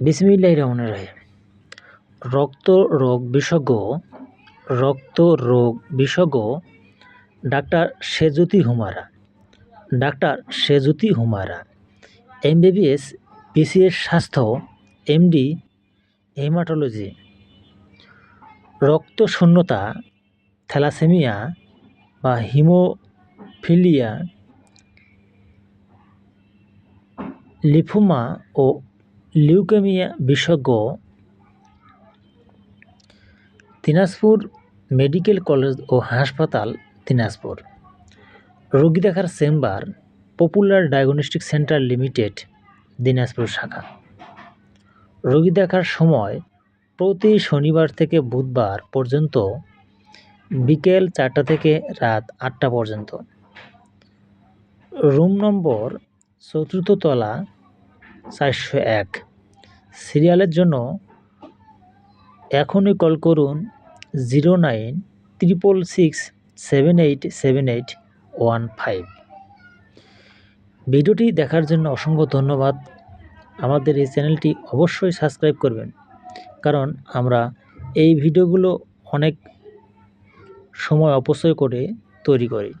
বিসমিল্লাহ রহমান রাহিম। রক্ত রোগ বিশেষজ্ঞ, রক্ত রোগ বিশেষজ্ঞ doctor Sejuti Humara. Doctor Sejuti Humara M MBBS, BCS স্বাস্থ্য, এমডি, হেমাটোলজি। রক্ত শূন্যতা থ্যালাসেমিয়া বা হিমোফিলিয়া, লিফোমা ও লিউকেমিয়া বিশেষজ্ঞ দিনাজপুর মেডিকেল কলেজ ও হাসপাতাল দিনাজপুর। রোগী দেখার chamber, popular diagnostic centre limited, Dinajpur শাখা। রোগী দেখার সময় প্রতি শনিবার থেকে বুধবার পর্যন্ত বিকেল চারটা থেকে রাত আটটা পর্যন্ত। রুম নম্বর চতুর্থ তলা চারশো এক। সিরিয়ালের জন্য এখনই কল করুন zero nine triple six seven eight seven eight one five. ভিডিওটি দেখার জন্য অসংখ্য ধন্যবাদ। আমাদের এই চ্যানেলটি অবশ্যই সাবস্ক্রাইব করবেন, কারণ আমরা এই ভিডিওগুলো অনেক সময় অপচয় করে তৈরি করি।